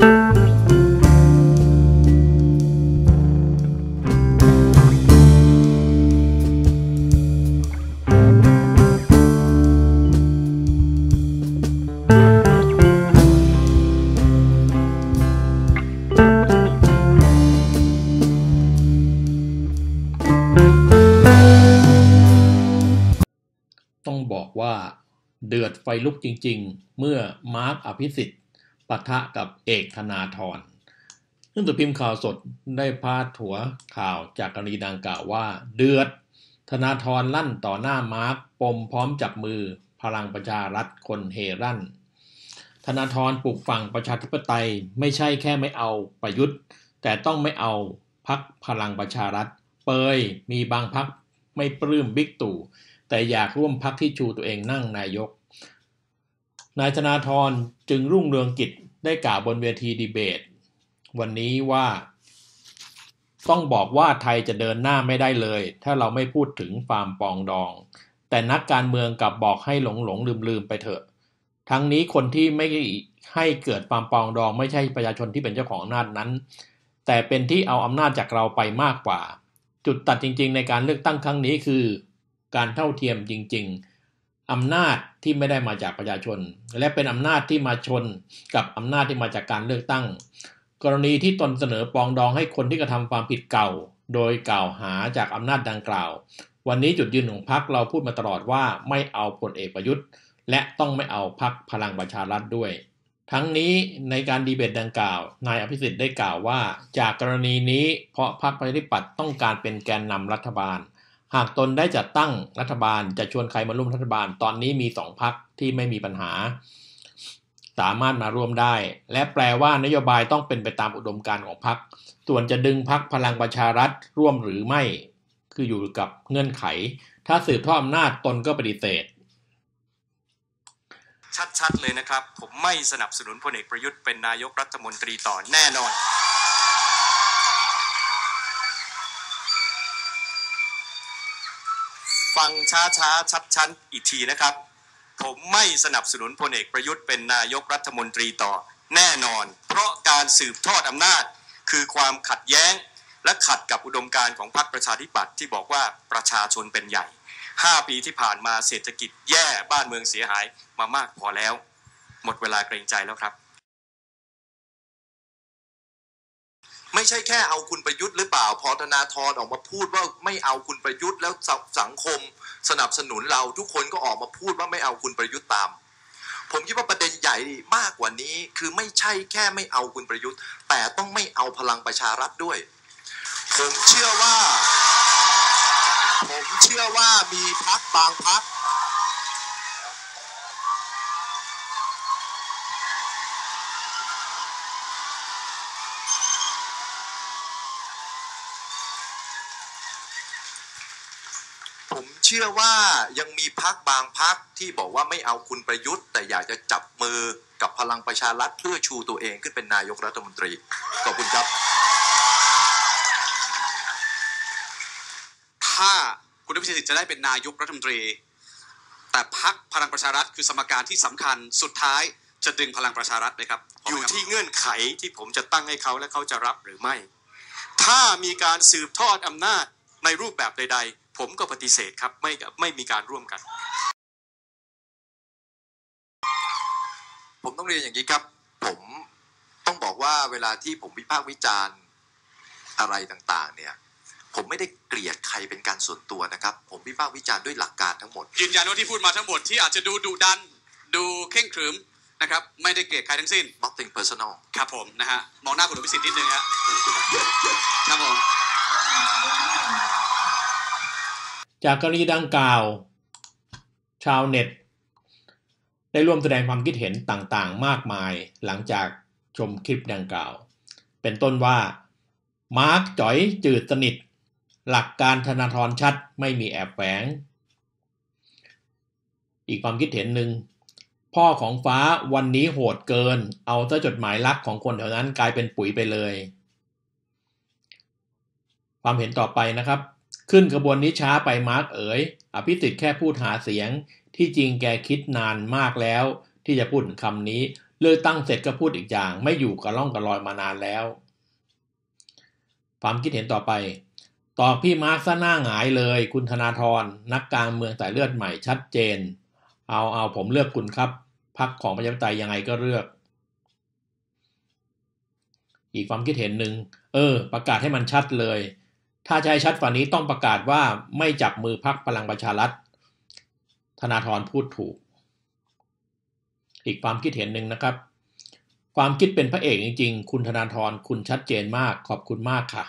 ต้องบอกว่าเดือดไฟลุกจริง ๆ เมื่อมาร์คอภิสิทธิ์ ปะทะกับเอกธนาธรซึ่งตัวพิมพ์ข่าวสดได้พาดหัวข่าวจากกรณีดังกล่าวว่า เดือด ธนาธรลั่นต่อหน้ามาร์คปมพร้อมจับมือพลังประชารัฐคนเฮรั่น ธนาธรปลูกฝั่งประชาธิปไตยไม่ใช่แค่ไม่เอาประยุทธ์ แต่ต้องไม่เอาพักพลังประชารัฐ เปยมีบางพักไม่ปลื้มบิ๊กตู่แต่อยากร่วมพักที่ชูตัวเองนั่งนายก นายธนาธรจึงรุ่งเรืองกิจได้กล่าวบนเวทีดีเบต วันนี้ว่า ต้องบอกว่าไทยจะเดินหน้าไม่ได้เลย ถ้าเราไม่พูดถึงฟามปองดอง แต่นักการเมืองกลับบอกให้หลงหลงลืมลืมไปเถอะ ทั้งนี้คนที่ไม่ให้เกิดฟามปองดองไม่ใช่ประชาชนที่เป็นเจ้าของอำนาจนั้น แต่เป็นที่เอาอำนาจจากเราไปมากกว่า จุดตัดจริง ๆ ในการเลือกตั้งครั้งนี้คือ การเท่าเทียมจริง ๆ อำนาจที่ไม่ได้มาจากประชาชน และเป็นอำนาจที่มาชนกับอำนาจที่มาจากการเลือกตั้ง กรณีที่ตนเสนอปองดองให้คนที่กระทำความผิดเก่า โดยกล่าวหาจากอำนาจดังกล่าว วันนี้จุดยืนของพรรคเราพูดมาตลอดว่าไม่เอาพลเอกประยุทธ์ และต้องไม่เอาพรรคพลังประชารัฐด้วย ทั้งนี้ในการดีเบตดังกล่าว นายอภิสิทธิ์ได้กล่าวว่า จากกรณีนี้เพราะพรรคประชาธิปัตย์ต้องการเป็นแกนนำรัฐบาล หากตนได้จัดตั้งรัฐบาลจะชวนใครมาร่วมรัฐบาล ตอนนี้มีสองพักที่ไม่มีปัญหา สามารถมาร่วมได้ และแปลว่านโยบายต้องเป็นไปตามอุดมการณ์ของพัก ส่วนจะดึงพักพลังประชารัฐร่วมหรือไม่ คืออยู่กับเงื่อนไข ถ้าสืบทอดอำนาจตนก็ปฏิเสธ ชัดๆเลยนะครับ ผมไม่สนับสนุนพลเอกประยุทธ์เป็นนายกรัฐมนตรีต่อแน่นอน ฟังช้าช้าชัดชันอีกทีนะครับ ผมไม่สนับสนุนพลเอกประยุทธ์เป็นนายกรัฐมนตรีต่อแน่นอน เพราะการสืบทอดอำนาจ คือความขัดแย้ง และขัดกับอุดมการณ์ของพรรคประชาธิปัตย์ที่บอกว่าประชาชนเป็นใหญ่ 5 ปีที่ผ่านมาเศรษฐกิจแย่บ้านเมืองเสียหายมามากพอแล้ว หมดเวลาเกรงใจแล้วครับ ไม่ใช่แค่เอาคุณประยุทธ์หรือเปล่า พอธนาธรออกมาพูดว่าไม่เอาคุณประยุทธ์แล้วสังคมสนับสนุนเราทุกคนก็ออกมาพูดว่าไม่เอาคุณประยุทธ์ตาม ผมคิดว่าประเด็นใหญ่มากกว่านี้คือไม่ใช่แค่ไม่เอาคุณประยุทธ์ แต่ต้องไม่เอาพลังประชารัฐด้วย ผมเชื่อว่า ผมเชื่อว่ามีพักบางพัก ชื่อว่ายังมีพักบางพักที่บอกว่าไม่เอาคุณประยุทธ์ แต่อยากจะจับมือกับพลังประชารัฐเพื่อชูตัวเองขึ้นเป็นนายกรัฐมนตรี ขอบคุณครับ ถ้าคุณพิสิทธิ์จะได้เป็นนายกรัฐมนตรี แต่พักพลังประชารัฐคือสมการที่สำคัญสุดท้ายจะดึงพลังประชารัฐเลยครับอยู่ที่เงื่อนไขที่ผมจะตั้งให้เขาและเขาจะรับหรือไม่ ถ้ามีการสืบทอดอำนาจในรูปแบบใด ๆ ผมก็ปฏิเสธครับไม่ไม่มีการร่วมกัน ผมต้องเรียนอย่างนี้ครับ ผมต้องบอกว่าเวลาที่ผมวิพากษ์วิจารณ์อะไรต่างๆ เนี่ยผมไม่ได้เกลียดใครเป็นการส่วนตัวนะครับ ผมวิพากษ์วิจารณ์ด้วยหลักการทั้งหมด ยืนยันว่าที่พูดมาทั้งหมดที่อาจจะดูดุดัน ดูเข่งขรึมนะครับไม่ได้เกลียดใครทั้งสิ้น nothing personal ครับผมนะฮะมองหน้าคุณพิสิทธิ์นิดนึงฮะครับผม จากกรณีดังกล่าว ชาวเน็ต ได้ร่วมแสดงความคิดเห็นต่างๆ มากมายหลังจากชมคลิปดังกล่าว เป็นต้นว่า มาร์กจ๋อยจืดสนิท หลักการธนาธรชัดไม่มีแอบแฝง อีกความคิดเห็นหนึ่งพ่อของฟ้าวันนี้โหดเกิน เอาซะจดหมายรักของคนแถวนั้นกลายเป็นปุ๋ยไปเลย ความเห็นต่อไปนะครับ ขึ้นขบวนนี้ช้าไปมาร์กเอ๋ย อภิสิทธิ์แค่พูดหาเสียง ที่จริงแกคิดนานมากแล้ว ที่จะพูดคำนี้ เลือกตั้งเสร็จก็พูดอีกอย่าง ไม่อยู่กับล่องกับลอยมานานแล้ว ความคิดเห็นต่อไป ตอบพี่มาร์กซะหน้าหงายเลย คุณธนาธรนักการเมืองแต่เลือดใหม่ชัดเจน เอาเอาผมเลือกคุณครับพักของประชาธิปไตยยังไงก็เลือก อีกความคิดเห็นหนึ่งเออ ประกาศให้มันชัดเลย ถ้าจะให้ชัดฝันนี้ต้องประกาศว่าไม่จับมือพักพลังประชารัฐ ธนาธรพูดถูก อีกความคิดเห็นหนึ่งนะครับ ความคิดเป็นพระเอกจริง ๆ คุณธนาธรคุณชัดเจนมากขอบคุณมากค่ะ